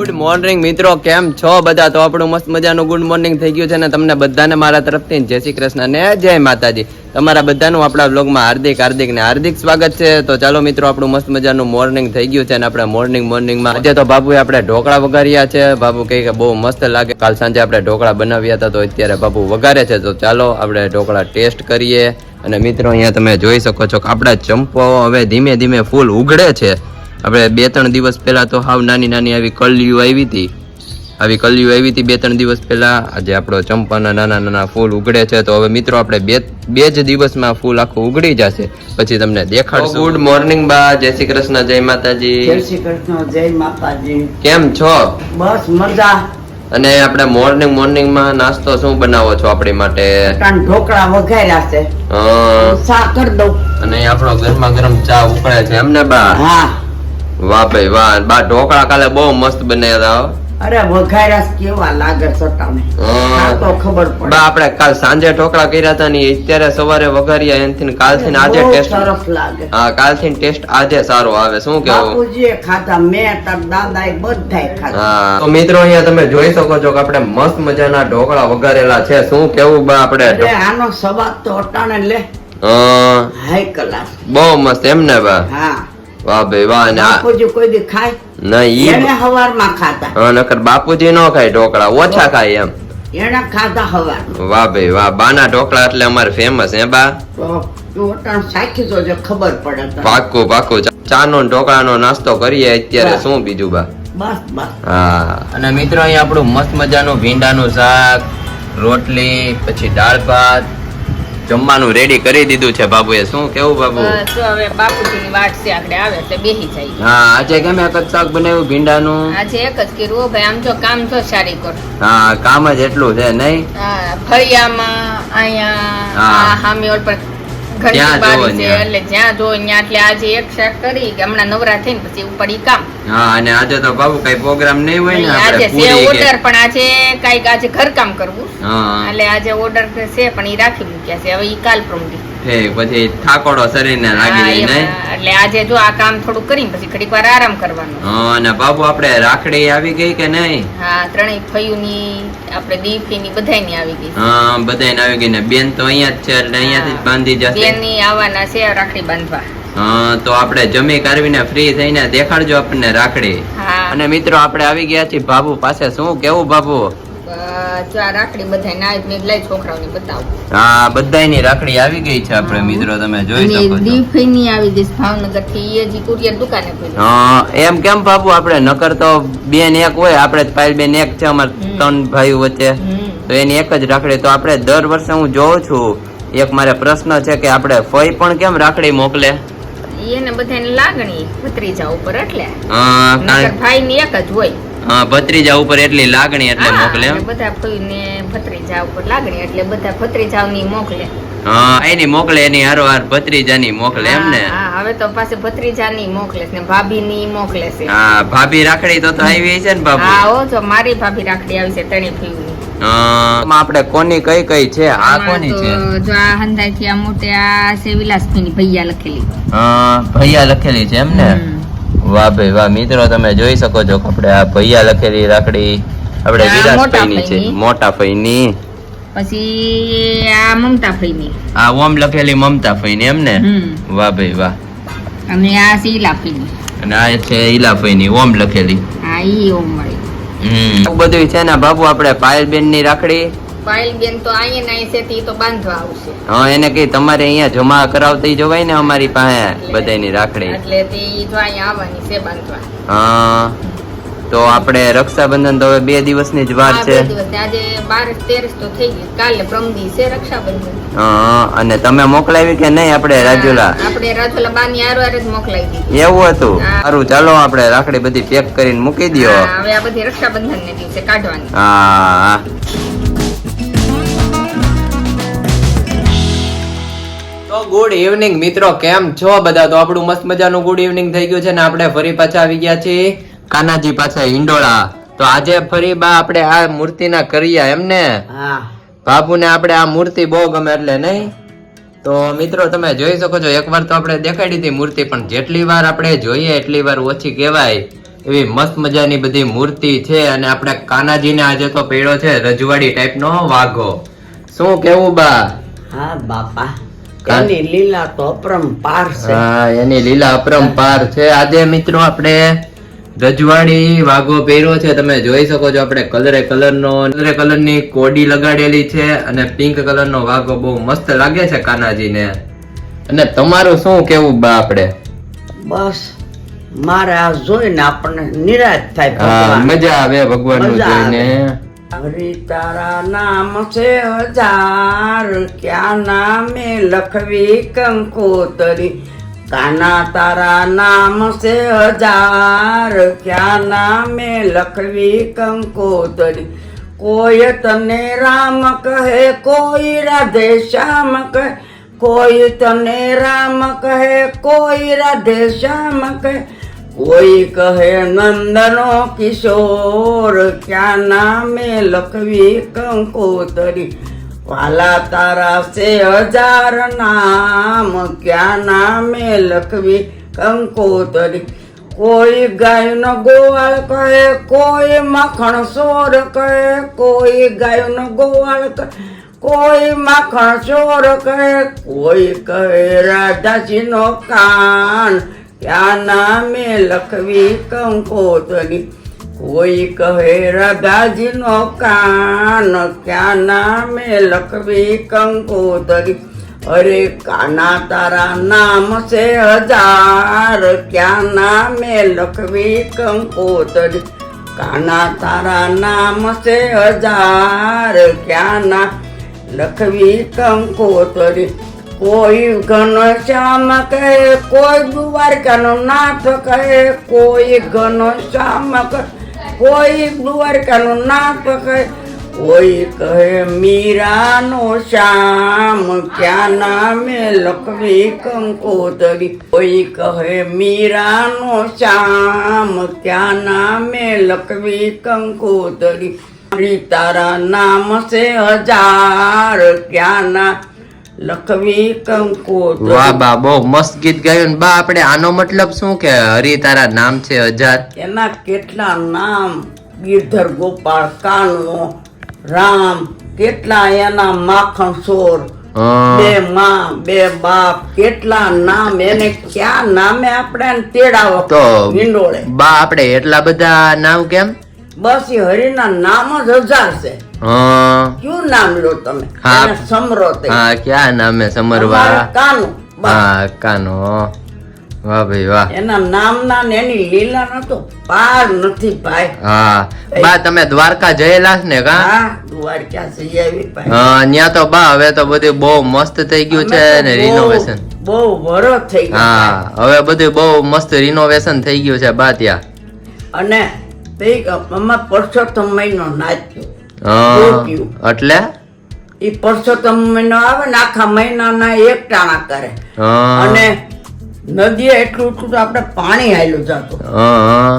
Good morning મિત્રો. કેમ છો બધા? તો આપણું મસ્ત મજાનું ગુડ મોર્નિંગ થઈ ગયું છે ને તમને બધાને મારા તરફથી. જય શ્રી કૃષ્ણ ને જય માતાજી. તમારા બધાનું આપણા બ્લોગમાં હાર્દિક હાર્દિક ને હાર્દિક સ્વાગત છે. તો ચાલો મિત્રો, આપણું મસ્ત મજાનું મોર્નિંગ થઈ ગયું છે ને આપણે મોર્નિંગ મોર્નિંગમાં આજે તો બાબુએ આપણે ઢોકળા વઘાર્યા છે. બાબુ કહે કે બહુ મસ્ત લાગે. કાલ સાંજે આપણે ઢોકળા બનાવ્યા હતા, તો અત્યારે બાબુ વઘારે છે. તો ચાલો આપણે ઢોકળા ટેસ્ટ કરીએ. અને મિત્રો, અહીંયા તમે જોઈ શકો છો કે આપણા ચંપો હવે ધીમે ધીમે ફૂલ ઉગડે છે. આપણે બે ત્રણ દિવસ પહેલા તો હાવ નાની નાની આવી કલિયું આવી હતી. આવી કલિયું આવી હતી બે ત્રણ દિવસ પહેલા. આજે આપણો ચંપાના નાના નાના ફૂલ ઉગડે છે. તો હવે મિત્રો આપણે બે બે જ દિવસમાં ફૂલ આખું ઉગડી જશે. પછી તમને દેખાડશું. ગુડ મોર્નિંગ બા. જય શ્રી કૃષ્ણ જય માતાજી. જય શ્રી કૃષ્ણ જય માતાજી. કેમ છો? બસ મજા. અને આપણે મોર્નિંગ મોર્નિંગમાં નાસ્તો શું બનાવો છો આપણી માટે? ઢોકળા વઘાર્યા છે. કરી દઉં. અને આપણો ગરમા ગરમ ચા ઉકળે છે. એમને બા? હા. વાહ ભાઈ વાહ બા ઢોકળા કાલે બહુ મસ્ત બનાવ્યા હતા અરે વઘાર્યા કેવા લાગે સટાને તો ખબર બા આપણે કાલ સાંજે ઢોકળા કર્યા હતા ને અત્યારે સવારે વઘાર્યા એનથી કાલથી આજે ટેસ્ટ સરસ લાગે. હા કાલથી ટેસ્ટ આજે સારો આવે શું કેવું? બાપુજીએ ખાધા મેં તાર દાદાએ બધાય ખાધા. હા. તો મિત્રો અહીંયા તમે જોઈ શકો છો કે આપણે મસ્ત મજાના ઢોકળા વઘારેલા છે. શું કેવું બા આપણે? આનો સ્વાદ તો અટાણે લે. હા, હાઈ ક્લાસ બહુ મસ્ત એમ ને બા? હા. વાહ ભાઈ વાહ ને બાપુજી કોઈ દી ખાય? ના ઈ એને હવારમાં ખાતા હા, નકર બાપુજી નો ખાય ઢોકળા ઓછા ખાય એમ. એને ખાધા હવાર. વાહ ભાઈ વાહ બાના ઢોકળા એટલે અમારે ફેમસ હે બા? ખબર પડે. પાકું પાકું ચા નો ઢોકળાનો નાસ્તો કરીએ અત્યારે શું બીજું બા? બસ બસ. હા. અને મિત્રો અહીંયા આપણું મસ્ત મજાનું ભીંડાનું શાક રોટલી પછી દાળ ભાત જમવાનું રેડી કરી દીધું છે બાબુએ. શું કેવું બાબુ? જો હવે બાપુજીની વાટ છે આપણે આવે એટલે બેસી જાય. હા આજે કેમ એક જ શાક બનાવ્યું ભીંડાનું? આજે એક જ કર્યું ભાઈ આમ જો કામ તો સારી કર. હા કામ જ એટલું છે નહીં? હા, ફળિયામાં અહીંયા હા. સામે ઓલ પર ઘરની બારી છે એટલે જ્યાં જો ત્યાં એટલે આજે એક શાક કરી કે હમણાં નવરા થઈને પછી ઉપર ઈ કામ. હા અને આજે તો બાબુ કઈ પ્રોગ્રામ નહીં હોય ને આજે છે ઓર્ડર પણ આજે કંઈક આજે ઘર કામ કરવું એટલે આજે ઓર્ડર છે પણ ઈ રાખી મૂક્યા છે હવે ઈ કાલ પ્રમદી ઠીક પછી થાકોડો શરીરને લાગી જાય નહીં? એટલે આજે જો આ કામ થોડું કરીને પછી ઘડીક વાર આરામ કરવાનો. હા અને બાબુ આપણે રાખડી આવી ગઈ કે નહીં? હા ત્રણેય ફયુની આપણે દીપીની બધાયની આવી ગઈ. હા બધાયની આવી ગઈ ને બેન તો અહીંયા જ છે એટલે અહીંયાથી જ બાંધી જશે. બેનની આવવાના છે રાખડી બાંધવા. હા તો આપણે જમી કરવીને ફ્રી થઈને દેખાડજો આપણને રાખડી. અને મિત્રો આપણે આવી ગયા છીએ. બાબુ પાસે શું? કેવું બાબુ? જો આ રાખડી બધાય ના મેં લઈ છોકરાઓને બતાવું. હા બધાયની રાખડી આવી ગઈ છે આપણે મિત્રો તમે જોઈ શકો છો. દીપીની આવી ગઈ ભાવનગરથી એ હજી કુરિયર દુકાને ખોલી હા એમ કેમ બાબુ આપણે? નકર તો બેન એક હોય આપણે પાયલ બેન એક છે અમારે ત્રણ ભાઈઓ વચ્ચે. તો એની એક જ રાખડી. તો આપણે દર વર્ષે હું જોઉં છું એક મારે પ્રશ્ન છે કે આપણે ફઈ પણ કેમ રાખડી મોકલે? એને બધાને લાગણી ભત્રીજા ઉપર એટલે. હા, ભાઈ ની એક જ હોય. હા, ભત્રીજા ઉપર એટલી લાગણી એટલે મોકલે બધા ફઈ ને ભત્રીજા ઉપર લાગણી એટલે બધા ભત્રીજાઓની મોકલે. હા એની મોકલે એની ભત્રીજા ભત્રીજાની મોકલે એમ ને. હા, હવે તો પાસે ભત્રીજાની મોકલે છે ને ભાભીની મોકલે છે. હા ભાભી રાખડી તો તો આવી છે ને બાબુ હા ઓ જો મારી ભાભી રાખડી આવી છે તેની ફીવની હા, આપણે કોની કઈ કઈ છે? આ કોની છે? જો આ હંધાઈ થી આ મોટે આ છે વિલાસભાઈની ભૈયા લખેલી. હા ભૈયા લખેલી છે એમ ને. વાહ ભાઈ વાહ. મિત્રો તમે જોઈ શકો છો આપણે આ ભૈયા લખેલી રાખડી આપણે આ વિરાજભાઈની છે. મોટા ફઈની. પછી આ મમતા ફઈની. આ ઓમ લખેલી મમતા ફઈની એમ ને? વાહ ભાઈ વાહ. અને આ શીલા ફઈની. અને આ છે ઈલા ફઈની ઓમ લખેલી. આ ઈ ઓમ મળી હમ. બધું છે ને બાબુ આપણે પાયલબેનની રાખડી બેન તો અહીંયા છે તો બાંધવા આવશે. હા એને તમારે અહીંયા જમા કરાવતી જવાય ને અમારી પાસે બધાની રાખડી. એટલે તે ઈ અહીંયા આવવાની છે બાંધવા. હા તો આપણે રક્ષાબંધન તો હવે બે દિવસની જ વાર છે. દિવસ આજે બારસ તેરસ તો થઈ ગઈ. કાલે પ્રમદી છે રક્ષાબંધન. હા અને તમે મોકલાવી કે નહીં આપણે રાજુલા? આપણે રાજુલા બાની હારે જ મોકલાવી દીધી એવું હતું? સારું ચાલો આપણે રાખડી બધી પેક કરીને મૂકી દો હવે આ બધી રક્ષાબંધન ને દિવસે કાઢવાની. હા. ગુડ ઇવનિંગ મિત્રો. કેમ છો બધા? તો આપણું મસ્ત મજાનું ગુડ ઇવનિંગ થઈ ગયું છે ને આપણે ફરી પાછા આવી ગયા છીએ કાનાજી પાછા હિંડોળા. તો આજે ફરી બા આપણે આ મૂર્તિના કર્યા એમ ને? બાપુને આપણે આ મૂર્તિ બહુ ગમે એટલે નહીં? તો મિત્રો તમે જોઈ શકો છો એકવાર તો આપણે દેખાડી હતી મૂર્તિ પણ જેટલી વાર આપણે જોઈએ એટલી વાર ઓછી કહેવાય. એવી મસ્ત મજાની બધી મૂર્તિ છે અને આપણે કાનાજીને આજે તો પેડો છે રજવાડી ટાઈપનો વાઘો. શું કેવું બા? હા બાપા. એની લીલા તો અપરંપાર છે. હા એની લીલા અપરંપાર છે. આજે મિત્રો આપણે રજવાડી વાઘો પહેર્યો છે. તમે જોઈ શકો છો આપણે કલરે કલરનો કલરે કલરની કોડી લગાડેલી છે અને પિંક કલરનો વાઘો બહુ મસ્ત લાગે છે કાનાજીને. અને તમારું શું કેવું બા આપણે? બસ મારે આ જોઈને આપણને નિરાશ થાય મજા આવે ભગવાનનું જોઈને. હરી તારા નામ છે હજાર, ક્યાં નામે લખવી કંકોતરી? કાના તારા નામ છે હજાર, ક્યાં નામે લખવી કંકોતરી? કોઈ તને રામ કહે, કોઈ રાધે શ્યામ કહે, કોઈ તને રામ કહે, કોઈ રાધે શ્યામ કહે કોઈ કહે, નંદનો કિશોર, ક્યાં નામે લખવી કંકોતરી? વાલા તારા છે હજાર નામ, ક્યાં નામે લખવી કંકોતરી? કોઈ ગાયનો ગોવાળ કહે, કોઈ માખણ સોર કહે, કોઈ ગાયનો ગોવાળ કહે, કોઈ માખણ ચોર કહે, કોઈ કહે, રાધાજીનો કાન ક્યાં નામે લખવી કંકોતરી કોઈ કહે, રાધાજીનો કાન ક્યાં નામે લખવી કંકોતરી અરે, કાના તારા નામ છે હજાર ક્યાં નામે લખવી કંકોતરી કાના તારા નામ છે હજાર ક્યાં ના લખવી કંકોતરી કોઈ ઘનશ્યામ કહે, કોઈ દ્વારકાનો નાથ કહે, કોઈ ઘનશ્યામ કહે, કોઈ દ્વારકાનો નાથ કહે. કોઈ કહે, મીરાનો શ્યામ ક્યાં નામે લખવી કંકોતરી? કોઈ કહે, મીરાનો શ્યામ ક્યાં નામે લખવી કંકોતરી? તારા નામ છે હજાર ક્યાં ના લખવી કંકોતરી. વાહ બા બહુ મસ્ત ગીત ગાયું બા આપણે આનો મતલબ શું કે હરી તારા નામ છે હજાર? એના કેટલા નામ? ગીરધર ગોપાલ કાનવો રામ કેટલા એના માખણ સોર? બે માં બે બાપ કેટલા નામ? એને ક્યાં નામે આપણે તેડાવો? તો બા આપણે એટલા બધા નામ કેમ? બસ એ હરિના નામ જ હજાર છે. કયું નામ લો તમે? હા. સમરો તે. હા ક્યાં નામે સમરવા? કાનો. હા કાનો વાહ ભાઈ વાહ. એના નામના ને એની લીલા નો તો પાર નથી ભાઈ. હા. બા તમે દ્વારકા જયેલા ને કા? હા દ્વારકા જઈ આવી ભાઈ. હા ન્યા તો બા હવે તો બધું બહુ મસ્ત થઈ ગયું છે ને રિનોવેશન બહુ વરો થઈ ગયા હા હવે બધું બહુ મસ્ત રિનોવેશન થઈ ગયું છે બા ત્યાં. અને તે અમાર પરસોત્તમ મહિનો નાચ્યો. એટલે? એ પરસોત્તમ મહિનો આવે ને આખા મહિનાના એક ટાણા કરે. અને નદીએ એટલું એટલું તો આપણે પાણી હાલ્યું જતું.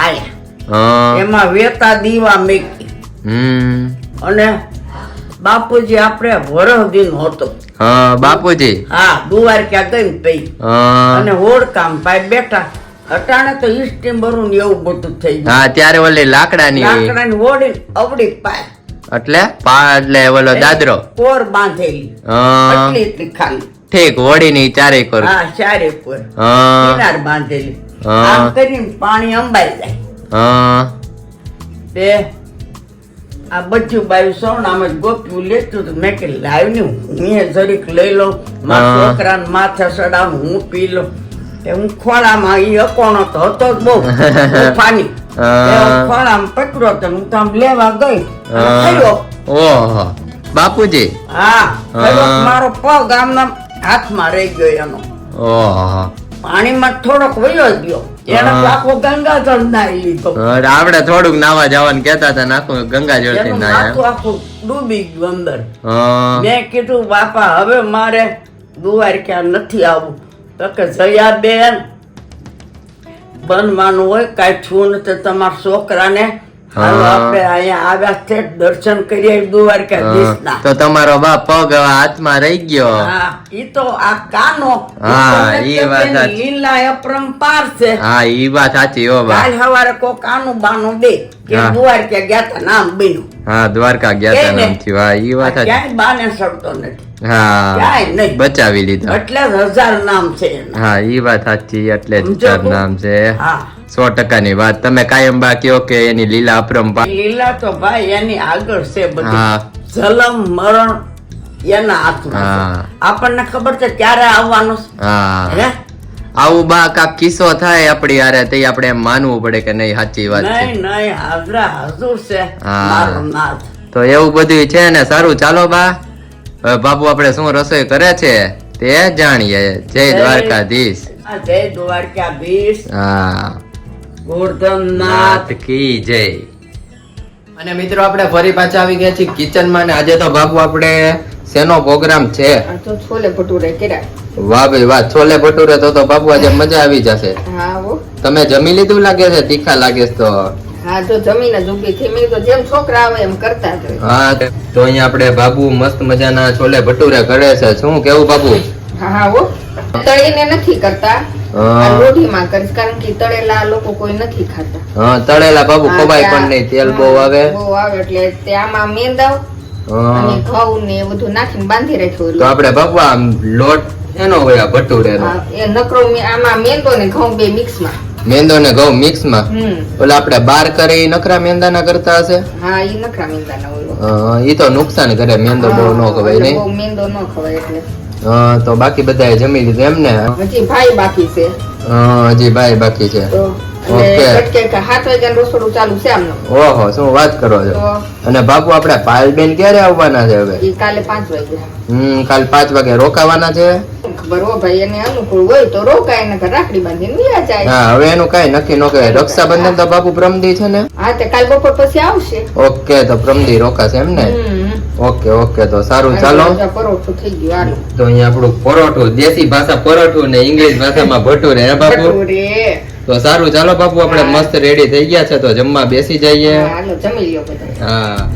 આયા એમાં વેતા દીવા મેકી. હમ, અને બાપુજી આપણે વરહ દિન હતો બાપુજી. હા દુવારકા ગઈ પઈ. અને હોડકામ ભાઈ બેઠા. અટાણે તો ઈસ્ટીમ બરું ને એવું બધું થઈ ગયું. હા ત્યારે ઓલી લાકડાની લાકડાની ઓડી અવડી પાય. એટલે પા એટલે ઓલો દાદરો. કોર બાંધેલી. એટલી એટલી ખાલી. ઠીક હોડીની ચારે કોર. હા ચારે કોર. હા, કિનાર બાંધેલી. આમ કરીને પાણી અંબાઈ જાય. હા, તે આ બધું બાયું સોનામાં ગોપ્યું લેતું હતું મેં કે લાવ્યું ને હું જરીક લઈ લઉં. મારા. છોકરાને માથે ચડાવું હું પી લઉં. તે હું ખોળામાં એ અકોણો તો હતો જ બહુ હું. ખોળામાં પકડ્યો તો હું તો લેવા ગઈ. ઓહો. બાપુજી? હા મારો પગ આમના હાથમાં રહી ગયો એનો. ઓહો. પાણીમાં થોડોક વયો ગયો. ગંગાજળ થોડુંક નાવા જવાનું કેતા હતા નાખું ગંગા જળથી નાયા આખું ડૂબી ગયું અંદર. મેં કીધું બાપા હવે મારે દ્વારકા નથી આવવું. તો કે જયા બેન બનવાનું હોય કાંઈ છું નથી તમારા છોકરાને આપણે અહીંયા આવ્યા છે દર્શન કરીએ દ્વારકાધીશના. તો તમારો બાપ પગ હાથમાં રહી ગયો. હા ઈ તો આ કાનો. હા, ઈ વાત લીલા અપરંપાર છે. હા ઈ વાત સાચી હો બા કાલ સવારે કોક કાનું બાનું દે કે. દ્વારકા ગયા તા નામ બન્યું. હા દ્વારકા ગયા હતા નામ થયું હા ઈ વાત ક્યાંય બાને સડતો નથી. હા નહીં. બચાવી લીધા. એટલે હજાર નામ છે હા ઈ વાત સાચી એટલે તું? નામ છે. હા. સો ટકાની વાત. તમે કાયમ બા કયો કે એની લીલા અપરંપા લીલા તો ભાઈ એની આગળ છે બધી. હા. જલમ મરણ એના હાથમાં. આપણને ખબર છે ક્યારે આવવાનું હે? આવું બા કાક કિસ્સો થાય આપડી હારે તે આપણે એમ માનવું પડે કે નહીં સાચી વાત છે. નહીં નહીં હાજરા હાજર છે. હા. મારો નાથ. તો એવું બધું છે ને સારું ચાલો બા. હવે બાપુ આપણે શું રસોઈ કરે છે તે જાણીએ. જય દ્વારકાધીશ. જય દ્વારકાધીશ. હા. ગોર્ધનનાથ નાથ કી જય. અને મિત્રો આપણે ફરી પાછા આવી ગયા છીએ કિચનમાં ને આજે તો બાપુ આપણે શેનો પ્રોગ્રામ છે? તો છોલે ભટુરે કર્યા. વાહ ભાઈ વાહ છોલે ભટુરે તો તો બાપુ આજે મજા આવી જશે. હા હો. તમે જમી લીધું લાગે છે? તીખા લાગે છે તો. હા તો જમીને જ થી મેં તો જેમ છોકરા આવે એમ કરતા હા તો અહીંયા આપણે બાબુ મસ્ત મજાના છોલે ભટુરે કરે છે. શું કેવું બાબુ? હા હા હો. તળીને નથી કરતા. હા. કરીશ કારણ કે તળેલા લોકો કોઈ નથી ખાતા. હા તળેલા બાબુ ખવાય પણ નહીં તેલ બહુ આવે. બહુ આવે એટલે તે આમાં મેંદાવ અને ઘઉં ને બધું નાખીને બાંધી રાખ્યું તો આપણે બાપુ આમ લોટ એનો હોય ભટુરેનો? એ નકરો આમાં મેંદો ને ઘઉં બે મિક્સમાં. મેંદો ને ઘઉં મિક્સમાં? હમ. ઓલા આપણે બાર કરે ઈ નકરા મેંદાના કરતા હશે? હા ઈ નકરા મેંદાના હોય. એ તો નુકસાન કરે મેંદો બહુ ન ખવાય નહીં? મેંદો ન ખવાય એટલે. તો બાકી બધાએ જમી લીધું એમ ને હજી ભાઈ બાકી છે. હજી ભાઈ બાકી છે. ઓકે. સાત વાગ્યા રસોડું ચાલુ છે આમનું? ઓહો શું વાત કરો છો? તો અને બાપુ આપણે પાલબેન ક્યારે આવવાના છે હવે? કાલે પાંચ વાગ્યા હમ કાલ પાંચ વાગે રોકાવાના છે? ખબર હો ભાઈ એને અનુકૂળ હોય તો રોકાય નકર રાખડી બાંધીને વ્યા જાય. હા હવે એનું કઈ નક્કી ન કહેવાય રક્ષાબંધન તો બાપુ પ્રમદી છે ને? હા તે કાલ બપોર પછી આવશે. ઓકે તો પ્રમદી રોકાશે એમ ને. ઓકે ઓકે તો સારું ચાલો. પરોઠું થઈ ગયું તો અહીંયા આપણું પરોઠું દેશી ભાષા પરોઠું ને ઇંગ્લિશ ભાષામાં ભટુરે હે બાપુ? તો સારું ચાલો બાપુ આપણે મસ્ત રેડી થઈ ગયા છે તો જમવા બેસી જઈએ. હા.